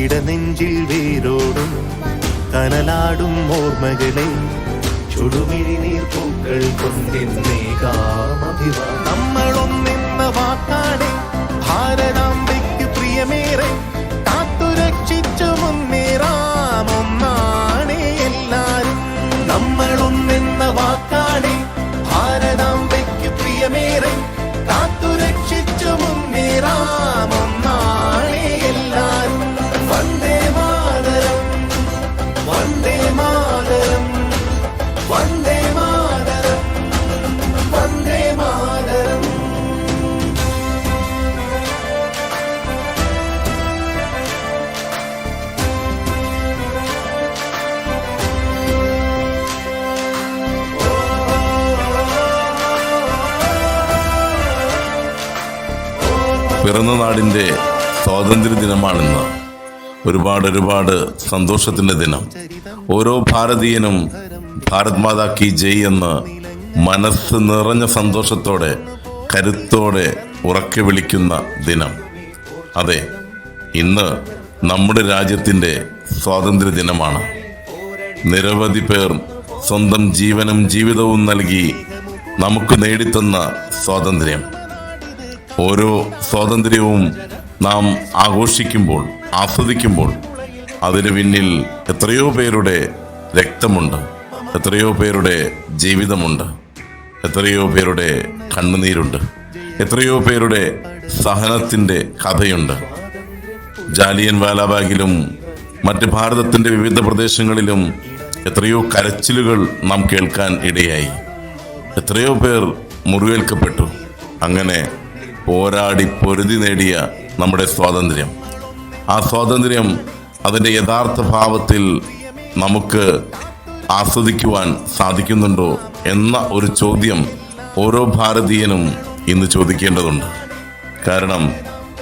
ഇടനെഞ്ചിൽ വേരോടും കനലാടും ഓർമ്മകളെ ചുടുമിഴി നീർപ്പൂക്കൾ കൊണ്ടിന്നേകാമഭിവാ നമ്മളൊന്നെന്ന വാക്കാടെ ഭാരതാംബയ്ക്ക് പ്രിയമേറെ കാത്തുരക്ഷിച്ചു പിറന്ന നാടിന്റെ സ്വാതന്ത്ര്യ ദിനമാണിന്ന് ഒരുപാട് ഒരുപാട് സന്തോഷത്തിന്റെ ദിനം. ഓരോ ഭാരതീയനും ഭാരത് മാതാ കി ജയ് എന്ന് മനസ്സ് നിറഞ്ഞ സന്തോഷത്തോടെ കരുത്തോടെ ഉറക്കെ വിളിക്കുന്ന ദിനം. അതെ ഇന്ന് നമ്മുടെ രാജ്യത്തിന്റെ സ്വാതന്ത്ര്യ ദിനമാണ് നിരവധി പേർ സ്വന്തം ജീവനും ജീവിതവും നൽകി നമുക്ക് നേടിത്തന്ന സ്വാതന്ത്ര്യം. ഓരോ സ്വാതന്ത്ര്യവും നാം ആഘോഷിക്കുമ്പോൾ ആസ്വദിക്കുമ്പോൾ അതിന് പിന്നിൽ എത്രയോ പേരുടെ രക്തമുണ്ട് എത്രയോ പേരുടെ ജീവിതമുണ്ട് എത്രയോ പേരുടെ കണ്ണുനീരുണ്ട് എത്രയോ പേരുടെ സഹനത്തിന്റെ കഥയുണ്ട്. ജാലിയൻ വാലാബാഗിലും മറ്റ് ഭാരതത്തിന്റെ വിവിധ പ്രദേശങ്ങളിലും എത്രയോ കരച്ചിലുകൾ നാം കേൾക്കാൻ ഇടയായി. എത്രയോ പേർ മുറിവേൽക്കപ്പെട്ടു. അങ്ങനെ പോരാടി പൊരുതി നേടിയ നമ്മുടെ സ്വാതന്ത്ര്യം. ആ സ്വാതന്ത്ര്യം അതിന്റെ യഥാർത്ഥ ഭാവത്തിൽ നമുക്ക് ആസ്വദിക്കുവാൻ സാധിക്കുന്നുണ്ടോ എന്ന ഒരു ചോദ്യം ഓരോ ഭാരതീയനും ഇന്ന് ചോദിക്കേണ്ടതുണ്ട്. കാരണം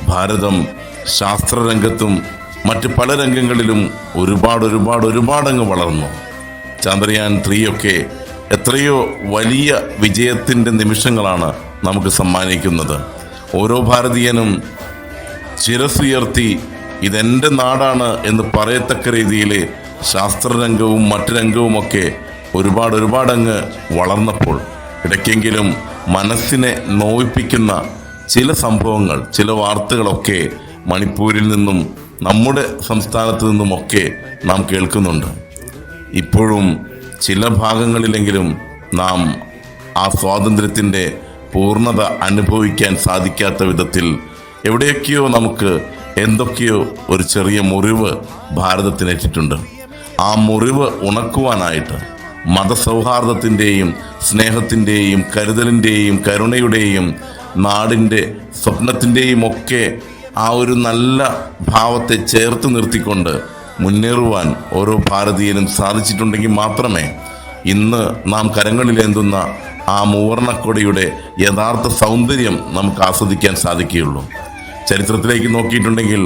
ഭാരതം ശാസ്ത്രരംഗത്തും മറ്റ് പല രംഗങ്ങളിലും ഒരുപാട് ഒരുപാട് ഒരുപാടങ്ങ് വളർന്നു. ചന്ദ്രയാൻ ത്രീയൊക്കെ എത്രയോ വലിയ വിജയത്തിന്റെ നിമിഷങ്ങളാണ് നമുക്ക് സമ്മാനിക്കുന്നത്. ഓരോ ഭാരതീയനും ശിരസുയർത്തി ഇതെന്റെ നാടാണ് എന്ന് പറയത്തക്ക രീതിയിൽ ശാസ്ത്രരംഗവും മറ്റു രംഗവുമൊക്കെ ഒരുപാട് ഒരുപാടങ്ങ് വളർന്നപ്പോൾ ഇടയ്ക്കെങ്കിലും മനസ്സിനെ നോവിപ്പിക്കുന്ന ചില സംഭവങ്ങൾ ചില വാർത്തകളൊക്കെ മണിപ്പൂരിൽ നിന്നും നമ്മുടെ സംസ്ഥാനത്തു നിന്നുമൊക്കെ നാം കേൾക്കുന്നുണ്ട്. ഇപ്പോഴും ചില ഭാഗങ്ങളിലെങ്കിലും നാം ആ സ്വാതന്ത്ര്യത്തിന്റെ പൂർണത അനുഭവിക്കാൻ സാധിക്കാത്ത വിധത്തിൽ എവിടെയൊക്കെയോ നമുക്ക് എന്തൊക്കെയോ ഒരു ചെറിയ മുറിവ് ഭാരതത്തിനേറ്റിട്ടുണ്ട് ആ മുറിവ് ഉണക്കുവാനായിട്ട് മതസൗഹാർദ്ദത്തിന്റെയും സ്നേഹത്തിന്റെയും കരുതലിന്റെയും കരുണയുടെയും നാടിന്റെ സ്വപ്നത്തിന്റെയും ഒക്കെ ആ ഒരു നല്ല ഭാവത്തെ ചേർത്ത് നിർത്തിക്കൊണ്ട് മുന്നേറുവാൻ ഓരോ ഭാരതീയനും സാധിച്ചിട്ടുണ്ടെങ്കിൽ മാത്രമേ ഇന്ന് നാം കരങ്ങളിലേന്തുന്ന ആ മൂവർണക്കൊടിയുടെ യഥാർത്ഥ സൗന്ദര്യം നമുക്ക് ആസ്വദിക്കാൻ സാധിക്കുകയുള്ളൂ. ചരിത്രത്തിലേക്ക് നോക്കിയിട്ടുണ്ടെങ്കിൽ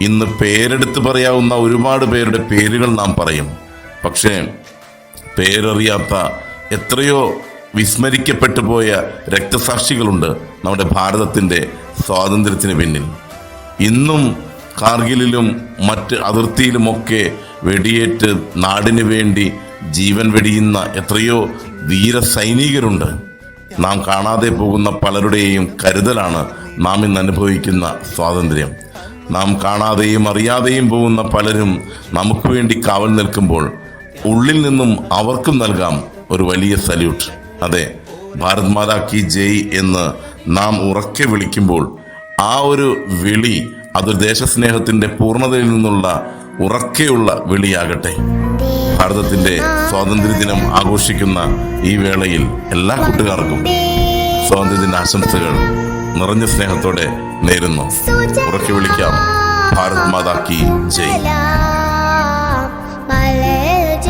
ഇന്ന് പേരെടുത്ത് പറയാവുന്ന ഒരുപാട് പേരുടെ പേരുകൾ നാം പറയും. പക്ഷേ പേരറിയാത്ത എത്രയോ വിസ്മരിക്കപ്പെട്ടു പോയ രക്തസാക്ഷികളുണ്ട് നമ്മുടെ ഭാരതത്തിന്റെ സ്വാതന്ത്ര്യത്തിന് പിന്നിൽ. ഇന്നും കാർഗിലിലും മറ്റ് അതിർത്തിയിലുമൊക്കെ വെടിയേറ്റ് നാടിനു വേണ്ടി ജീവൻ വെടിയുന്ന എത്രയോ ധീര സൈനികരുണ്ട്. നാം കാണാതെ പോകുന്ന പലരുടെയും കരുതലാണ് നാം ഇന്ന് അനുഭവിക്കുന്ന സ്വാതന്ത്ര്യം. നാം കാണാതെയും അറിയാതെയും പോകുന്ന പലരും നമുക്ക് വേണ്ടി കാവൽ നിൽക്കുമ്പോൾ ഉള്ളിൽ നിന്നും അവർക്കും നൽകാം ഒരു വലിയ സല്യൂട്ട്. അതെ ഭാരത് മാതാ കി ജയ് എന്ന് നാം ഉറക്കെ വിളിക്കുമ്പോൾ ആ ഒരു വിളി അതൊരു ദേശസ്നേഹത്തിന്റെ പൂർണതയിൽ നിന്നുള്ള ഉറക്കെയുള്ള വിളിയാകട്ടെ. ഭാരതത്തിന്റെ സ്വാതന്ത്ര്യദിനം ആഘോഷിക്കുന്ന ഈ വേളയിൽ എല്ലാ കൂട്ടുകാർക്കും സ്വാതന്ത്ര്യദിന ആശംസകൾ നിറഞ്ഞ സ്നേഹത്തോടെ നേരുന്നു. ഉറക്കി വിളിക്കാം. ഭാരത് മാതാ കി ജയ്. മലർജ